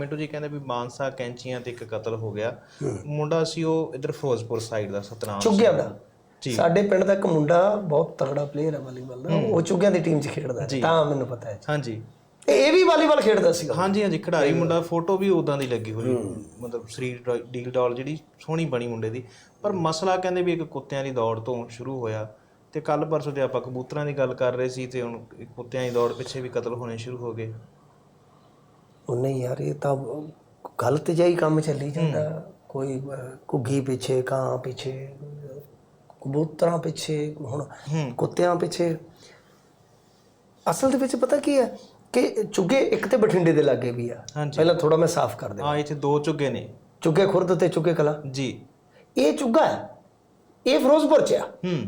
ਮਿੰਟੂ ਜੀ ਕਹਿੰਦੇ ਵੀ ਮਾਨਸਾ ਕੈਂਚੀਆਂ ਤੇ ਇੱਕ ਕਤਲ ਹੋ ਗਿਆ। ਮੁੰਡਾ ਸੀ ਉਹ ਇਧਰ ਫਿਰੋਜ਼ਪੁਰ ਸਾਈਡ ਦਾ ਸਤਨਾਮ ਚੁੱਗਿਆ ਦਾ ਜੀ। ਸਾਡੇ ਪਿੰਡ ਦਾ ਇੱਕ ਮੁੰਡਾ ਬਹੁਤ ਤਗੜਾ ਪਲੇਅਰ ਹੈ ਵਾਲੀਬਾਲ ਦਾ। ਉਹ ਚੁੱਗਿਆਂ ਦੀ ਟੀਮ 'ਚ ਖੇਡਦਾ ਤਾਂ ਮੈਨੂੰ ਪਤਾ ਹੈ। ਹਾਂਜੀ। ਇਹ ਇਹ ਵੀ ਵਾਲੀਬਾਲ ਖੇਡਦਾ ਸੀਗਾ। ਹਾਂਜੀ ਹਾਂਜੀ ਖਿਡਾਰੀ ਮੁੰਡਾ ਫੋਟੋ ਵੀ ਉਦਾਂ ਦੀ ਲੱਗੀ ਹੋਈ। ਮਤਲਬ ਸਰੀਰ ਡੀਲ ਡਾਲ ਜਿਹੜੀ ਸੋਹਣੀ ਬਣੀ ਮੁੰਡੇ ਦੀ। ਪਰ ਮਸਲਾ ਕਹਿੰਦੇ ਵੀ ਇੱਕ ਕੁੱਤਿਆਂ ਦੀ ਦੌੜ ਤੋਂ ਸ਼ੁਰੂ ਹੋਇਆ ਤੇ ਕੱਲ ਪਰਸੋਂ ਤੇ ਆਪਾਂ ਕਬੂਤਰਾਂ ਦੀ ਗੱਲ ਕਰ ਰਹੇ ਸੀ ਤੇ ਹੁਣ ਕੁੱਤਿਆਂ ਦੀ ਦੌੜ ਪਿੱਛੇ ਵੀ ਕਤਲ ਹੋਣੇ ਸ਼ੁਰੂ ਹੋ ਗਏ। ਉਹ ਨਹੀਂ ਯਾਰ ਇਹ ਤਾਂ ਗਲਤ ਜਿਹਾ ਹੀ ਕੰਮ ਚੱਲੀ ਜਾਂਦਾ। ਕੋਈ ਘੁੱਗੀ ਪਿੱਛੇ ਕਾਂ ਪਿੱਛੇ ਕਬੂਤਰਾਂ ਪਿੱਛੇ ਹੁਣ ਕੁੱਤਿਆਂ ਪਿੱਛੇ। ਅਸਲ ਦੇ ਵਿੱਚ ਪਤਾ ਕੀ ਹੈ ਕਿ ਚੁੱਗੇ ਇੱਕ ਤੇ ਬਠਿੰਡੇ ਦੇ ਲਾਗੇ ਵੀ ਆ। ਪਹਿਲਾਂ ਥੋੜਾ ਮੈਂ ਸਾਫ਼ ਕਰ ਦਿਆਂ ਆ ਇੱਥੇ ਦੋ ਝੁੱਗੇ ਨੇ। ਚੁੱਗੇ ਖੁਰਦ ਤੇ ਚੁੱਗੇ ਕਲਾ। ਜੀ। ਇਹ ਚੁੱਗਾ ਹੈ। ਇਹ ਫਿਰੋਜ਼ਪੁਰ ਚ ਆ। ਹੂੰ।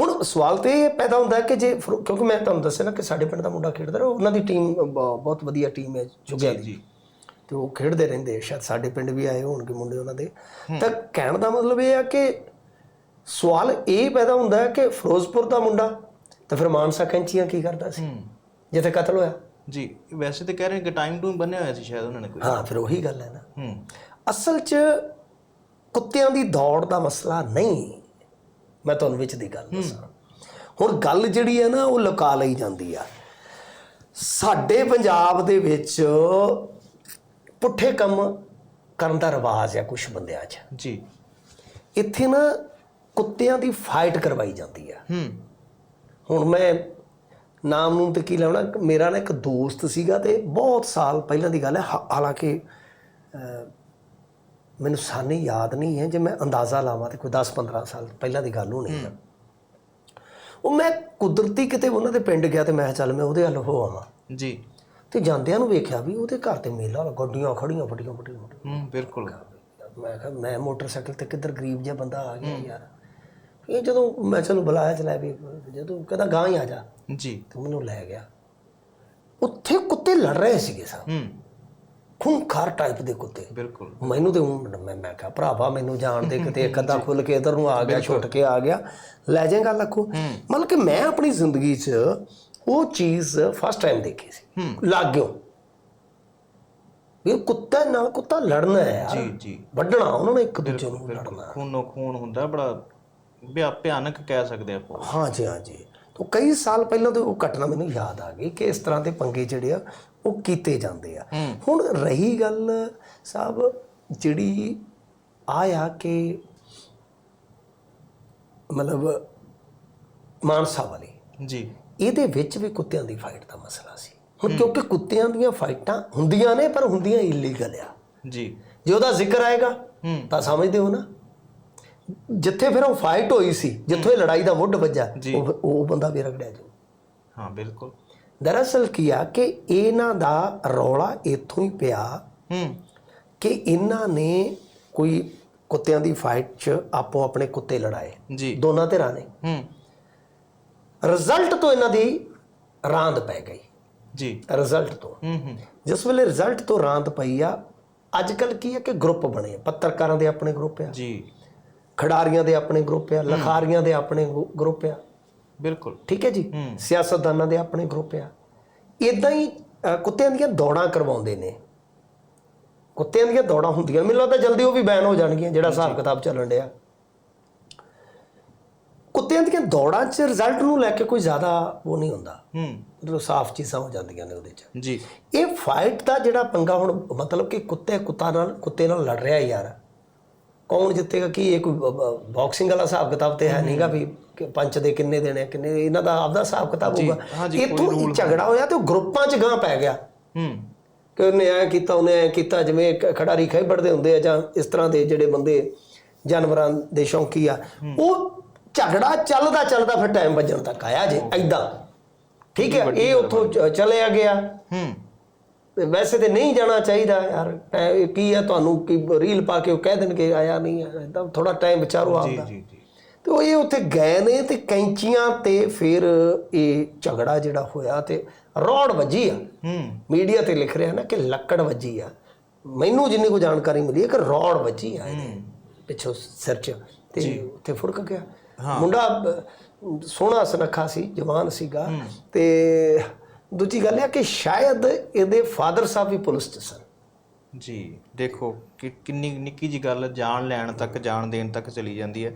ਹੁਣ ਸਵਾਲ ਤੇ ਇਹ ਪੈਦਾ ਹੁੰਦਾ ਕਿ ਜੇ ਕਿਉਂਕਿ ਮੈਂ ਤੁਹਾਨੂੰ ਦੱਸਿਆ ਨਾ ਕਿ ਸਾਡੇ ਪਿੰਡ ਦਾ ਮੁੰਡਾ ਖੇਡਦਾ ਰਿਹਾ ਉਹਨਾਂ ਦੀ ਟੀਮ ਬਹੁਤ ਵਧੀਆ ਟੀਮ ਹੈ ਚੁੱਗਿਆਂ ਦੀ। ਜੀ। ਤੇ ਉਹ ਖੇਡਦੇ ਰਹਿੰਦੇ ਸ਼ਾਇਦ ਸਾਡੇ ਪਿੰਡ ਵੀ ਆਏ ਹੋਣਗੇ ਮੁੰਡੇ ਉਹਨਾਂ ਦੇ। ਤਾਂ ਕਹਿਣ ਦਾ ਮਤਲਬ ਇਹ ਆ ਕਿ ਸਵਾਲ ਇਹ ਪੈਦਾ ਹੁੰਦਾ ਹੈ ਕਿ ਫਿਰੋਜ਼ਪੁਰ ਦਾ ਮੁੰਡਾ ਤਾਂ ਫਿਰ ਮਾਨਸਾ ਕੈਂਚੀਆਂ ਕੀ ਕਰਦਾ ਸੀ? ਜਿੱਥੇ ਕਤਲ ਹੋਇਆ। ਜੀ ਵੈਸੇ ਤੇ ਕਹਿ ਰਹੇ ਕਿ ਟਾਈਮ ਟੂਮ ਬੰਨਿਆ ਹੋਇਆ ਸੀ ਸ਼ਾਇਦ ਉਹਨਾਂ ਨੇ ਕੋਈ। ਹਾਂ ਫਿਰ ਉਹੀ ਗੱਲ ਹੈ ਨਾ। ਅਸਲ 'ਚ ਕੁੱਤਿਆਂ ਦੀ ਦੌੜ ਦਾ ਮਸਲਾ ਨਹੀਂ। ਮੈਂ ਤੁਹਾਨੂੰ ਵਿੱਚ ਦੀ ਗੱਲ ਦੱਸਾਂ। ਹੁਣ ਗੱਲ ਜਿਹੜੀ ਹੈ ਨਾ ਉਹ ਲੁਕਾ ਲਈ ਜਾਂਦੀ ਆ। ਸਾਡੇ ਪੰਜਾਬ ਦੇ ਵਿੱਚ ਪੁੱਠੇ ਕੰਮ ਕਰਨ ਦਾ ਰਿਵਾਜ ਆ ਕੁਝ ਬੰਦਿਆਂ 'ਚ। ਜੀ। ਇੱਥੇ ਨਾ ਕੁੱਤਿਆਂ ਦੀ ਫਾਈਟ ਕਰਵਾਈ ਜਾਂਦੀ ਆ। ਹੂੰ। ਹੁਣ ਮੈਂ ਨਾਮ ਨੂੰ ਤੇ ਕੀ ਲਾਉਣਾ ਮੇਰਾ ਨਾ ਇੱਕ ਦੋਸਤ ਸੀਗਾ ਤੇ ਬਹੁਤ ਸਾਲ ਪਹਿਲਾਂ ਦੀ ਗੱਲ ਹੈ ਹਾਲਾਂਕਿ ਮੈਨੂੰ ਸਾਨੇ ਯਾਦ ਨਹੀਂ ਹੈ ਜੇ ਮੈਂ ਅੰਦਾਜ਼ਾ ਲਾਵਾਂ ਤੇ ਕੋਈ 10-15 ਸਾਲ ਪਹਿਲਾਂ ਦੀ ਗੱਲ ਹੋਣੀ ਹੈ। ਉਹ ਮੈਂ ਕੁਦਰਤੀ ਕਿਤੇ ਉਹਨਾਂ ਦੇ ਪਿੰਡ ਗਿਆ ਤੇ ਮੈਂ ਚੱਲ ਮੈਂ ਉਹਦੇ ਵੱਲ ਹੋ ਆਵਾਂ। ਜੀ। ਤੇ ਜਾਂਦਿਆਂ ਨੂੰ ਵੇਖਿਆ ਵੀ ਉਹਦੇ ਘਰ ਤੇ ਮੇਲਾ ਲੱਗਾ, ਗੱਡੀਆਂ ਖੜੀਆਂ ਵੱਡੀਆਂ ਵੱਡੀਆਂ। ਹੂੰ ਬਿਲਕੁਲ। ਮੈਂ ਕਿਹਾ ਮੈਂ ਮੋਟਰਸਾਈਕਲ ਤੇ ਕਿੱਧਰ ਗਰੀਬ ਜਿਹਾ ਬੰਦਾ ਆ ਗਿਆ ਯਾਰ। ਇਹ ਜਦੋਂ ਮੈਂ ਚਲੋ ਬੁਲਾਇਆ ਚਲਾ ਵੀ ਜਦੋਂ ਕਹਿੰਦਾ ਗਾਂ ਹੀ ਆ ਜਾ। ਜੀ। ਤੇ ਮੈਨੂੰ ਲੈ ਗਿਆ। ਉੱਥੇ ਕੁੱਤੇ ਲੜ ਰਹੇ ਸੀਗੇ ਸਭ ਹੂੰ। ਖੂੰਖਾਰ ਟਾਈਪ ਦੇ ਕੁੱਤੇ। ਬਿਲਕੁਲ। ਮੈਨੂੰ ਤੇ ਊਂ ਮੈਂ ਮੈਂ ਕਿਹਾ ਭਰਾਵਾ ਮੈਨੂੰ ਜਾਣ ਦੇ ਕਿਤੇ ਇੱਕ ਅੱਧਾ ਖੁੱਲ ਕੇ ਇਧਰ ਨੂੰ ਆ ਗਿਆ ਛੁੱਟ ਕੇ ਆ ਗਿਆ। ਲੈ ਜਾਏਗਾ ਲੱਖੋ ਮਤਲਬ ਕਿ ਮੈਂ ਆਪਣੀ ਜ਼ਿੰਦਗੀ 'ਚ ਉਹ ਚੀਜ਼ ਫਸਟ ਟਾਈਮ ਦੇਖੀ ਸੀ। ਲੱਗ ਗਿਓ ਵੀ ਕੁੱਤੇ ਨਾਲ ਕੁੱਤਾ ਲੜਨਾ ਹੈ ਯਾਰ। ਜੀ ਜੀ। ਵੱਢਣਾ ਉਹਨਾਂ ਨੇ ਇੱਕ ਦੂਜੇ ਨੂੰ ਲੜਨਾ। ਖੂਨੋ ਖੂਨ ਹੁੰਦਾ ਬੜਾ ਭਿਆ- ਭਿਆਨਕ ਕਹਿ ਸਕਦੇ ਆਪਾਂ ਹਾਂ ਜੀ ਹਾਂ ਜੀ ਤੋਂ ਕਈ ਸਾਲ ਪਹਿਲਾਂ ਤੋਂ ਉਹ ਘਟਨਾ ਮੈਨੂੰ ਯਾਦ ਆ ਗਈ ਕਿ ਇਸ ਤਰ੍ਹਾਂ ਦੇ ਪੰਗੇ ਜਿਹੜੇ ਆ ਉਹ ਕੀਤੇ ਜਾਂਦੇ ਆ। ਹੁਣ ਰਹੀ ਗੱਲ ਸਾਹਿਬ ਜਿਹੜੀ ਆਇਆ ਕਿ ਮਤਲਬ ਮਾਨਸਾ ਵਾਲੀ। ਜੀ। ਇਹਦੇ ਵਿੱਚ ਵੀ ਕੁੱਤਿਆਂ ਦੀ ਫਾਈਟ ਦਾ ਮਸਲਾ ਸੀ। ਹੁਣ ਕਿਉਂਕਿ ਕੁੱਤਿਆਂ ਦੀਆਂ ਫਾਈਟਾਂ ਹੁੰਦੀਆਂ ਨੇ ਪਰ ਹੁੰਦੀਆਂ ਇਲੀਗਲ ਆ। ਜੀ। ਜੇ ਉਹਦਾ ਜ਼ਿਕਰ ਆਏਗਾ ਤਾਂ ਸਮਝਦੇ ਹੋ ਨਾ। ਜਿੱਥੇ ਫਿਰ ਉਹ ਫਾਈਟ ਹੋਈ ਸੀ ਜਿੱਥੋਂ ਇਹ ਲੜਾਈ ਦਾ ਮੁੱਢ ਵੱਜਾ ਜੀ। ਉਹ ਉਹ ਬੰਦਾ ਵੀ ਰਗੜਿਆ ਜਾਊ ਹਾਂ ਬਿਲਕੁਲ। ਦਰਅਸਲ ਕੀ ਆ ਕਿ ਇਹਨਾਂ ਦਾ ਰੌਲਾ ਇੱਥੋਂ ਹੀ ਪਿਆ ਹੂੰ। ਕਿ ਇਹਨਾਂ ਨੇ ਕੋਈ ਕੁੱਤਿਆਂ ਦੀ ਫਾਈਟ 'ਚ ਆਪੋ ਆਪਣੇ ਕੁੱਤੇ ਲੜਾਏ। ਜੀ। ਦੋਨਾਂ ਧਿਰਾਂ ਨੇ। ਹੂੰ। ਰਿਜ਼ਲਟ ਤੋਂ ਇਹਨਾਂ ਦੀ ਰਾਂਦ ਪੈ ਗਈ। ਜੀ। ਰਿਜ਼ਲਟ ਤੋਂ। ਹੂੰ ਹੂੰ। ਜਿਸ ਵੇਲੇ ਰਿਜ਼ਲਟ ਤੋਂ ਰਾਂਦ ਪਈ ਆ ਅੱਜ ਕੱਲ ਕੀ ਹੈ ਕਿ ਗਰੁੱਪ ਬਣੇ ਆ। ਪੱਤਰਕਾਰਾਂ ਦੇ ਆਪਣੇ ਗਰੁੱਪ ਆ। ਜੀ। ਖਿਡਾਰੀਆਂ ਦੇ ਆਪਣੇ ਗਰੁੱਪ ਆ ਲਖਾਰੀਆਂ ਦੇ ਆਪਣੇ ਗਰੁ- ਗਰੁੱਪ ਆ। ਬਿਲਕੁਲ। ਠੀਕ ਹੈ ਜੀ? ਸਿਆਸਤਦਾਨਾਂ ਦੇ ਆਪਣੇ ਗਰੁੱਪ ਆ। ਇਦਾਂ ਹੀ ਕੁੱਤਿਆਂ ਦੀਆਂ ਦੌੜਾਂ ਕਰਵਾਉਂਦੇ ਨੇ। ਕੁੱਤਿਆਂ ਦੀਆਂ ਦੌੜਾਂ ਹੁੰਦੀਆਂ ਮੈਨੂੰ ਲੱਗਦਾ ਜਲਦੀ ਉਹ ਵੀ ਬੈਨ ਹੋ ਜਾਣਗੀਆਂ ਜਿਹੜਾ ਹਿਸਾਬ ਕਿਤਾਬ ਚੱਲਣ ਡਿਆ। ਕੁੱਤਿਆਂ ਦੀਆਂ ਦੌੜਾਂ 'ਚ ਰਿਜ਼ਲਟ ਨੂੰ ਲੈ ਕੇ ਕੋਈ ਜ਼ਿਆਦਾ ਉਹ ਨਹੀਂ ਹੁੰਦਾ। ਹੂੰ। ਮਤਲਬ ਸਾਫ਼ ਚੀਜ਼ਾਂ ਹੋ ਜਾਂਦੀਆਂ ਨੇ ਉਹਦੇ 'ਚ। ਜੀ। ਇਹ ਫਾਈਟ ਦਾ ਜਿਹੜਾ ਪੰਗਾ ਹੁਣ ਮਤਲਬ ਕਿ ਕੁੱਤੇ ਕੁੱਤਾ ਨਾਲ ਕੁੱਤੇ ਨਾਲ ਲੜ ਰਿਹਾ ਯਾਰ। ਕੌਣ ਜਿੱਤੇਗਾ ਕੀ ਇਹ ਕੋਈ ਬਾਕਸਿੰਗ ਵਾਲਾ ਹਿਸਾਬ ਕਿਤਾਬ ਤੇ ਹੈ ਨਹੀਂਗਾ ਵੀ ਪੰਚ ਦੇ ਕਿੰਨੇ ਦੇਣੇ ਕਿੰਨੇ ਇਹਨਾਂ ਦਾ ਆਪਦਾ ਹਿਸਾਬ ਕਿਤਾਬ ਹੋਊਗਾ। ਇੱਥੋਂ ਝਗੜਾ ਹੋਇਆ ਤੇ ਉਹ ਗਰੁੱਪਾਂ 'ਚ ਗਾਂ ਪੈ ਗਿਆ। ਹੂੰ। ਕਿ ਉਹਨੇ ਐ ਕੀਤਾ ਉਹਨੇ ਐ ਕੀਤਾ ਜਿਵੇਂ ਇੱਕ ਖਿਡਾਰੀ ਖੇਡਦੇ ਹੁੰਦੇ ਆ ਜਾਂ ਇਸ ਤਰ੍ਹਾਂ ਦੇ ਜਿਹੜੇ ਬੰਦੇ ਜਾਨਵਰਾਂ ਦੇ ਸ਼ੌਂਕੀ ਆ ਉਹ ਝਗੜਾ ਚੱਲਦਾ ਚੱਲਦਾ ਫਿਰ ਟਾਈਮ ਵੱਜਣ ਤੱਕ ਆਇਆ ਜੇ ਐਦਾਂ ਠੀਕ ਹੈ ਇਹ ਉੱਥੋਂ ਚਲਿਆ ਗਿਆ। ਹੂੰ। ਵੈਸੇ ਤੇ ਨਹੀਂ ਜਾਣਾ ਚਾਹੀਦਾ ਯਾਰ। ਕੀ ਹੈ ਤੁਹਾਨੂੰ ਕੀ ਰੀਲ ਪਾ ਕੇ ਉਹ ਕਹਿ ਦੇਣਗੇ ਆਇਆ ਨਹੀਂ ਇਦਾਂ ਥੋੜਾ ਟਾਈਮ ਵਿਚਾਰੋ ਆਪਦਾ। ਜੀ ਜੀ। ਤੇ ਉਹ ਇਹ ਉੱਥੇ ਗਏ ਨੇ ਤੇ ਕੈਂਚੀਆਂ ਤੇ ਫਿਰ ਇਹ ਝਗੜਾ ਜਿਹੜਾ ਹੋਇਆ ਤੇ ਰੋਡ ਵੱਜੀ ਆ। ਹੂੰ। ਮੀਡੀਆ ਤੇ ਲਿਖ ਰਿਹਾ ਨਾ ਕਿ ਲੱਕੜ ਵੱਜੀ ਆ। ਮੈਨੂੰ ਜਿੰਨੀ ਕੋ ਜਾਣਕਾਰੀ ਮਿਲੀ ਹੈ ਕਿ ਰੋਡ ਵੱਜੀ ਆ ਇਹਦੇ ਪਿੱਛੋਂ ਸਿਰ 'ਚ ਤੇ ਉੱਥੇ ਫੁੜਕ ਗਿਆ। ਮੁੰਡਾ ਸੋਹਣਾ ਸੁਨੱਖਾ ਸੀ ਜਵਾਨ ਸੀਗਾ ਤੇ ਦੂਜੀ ਗੱਲ ਇਹ ਕਿ ਸ਼ਾਇਦ ਇਹਦੇ ਫਾਦਰ ਸਾਹਿਬ ਵੀ ਪੁਲਿਸ 'ਚ ਸਨ। ਜੀ, ਦੇਖੋ ਕਿ ਕਿੰਨੀ ਨਿੱਕੀ ਜੀ ਗੱਲ ਜਾਣ ਲੈਣ ਤੱਕ, ਜਾਣ ਦੇਣ ਤੱਕ ਚਲੀ ਜਾਂਦੀ ਹੈ।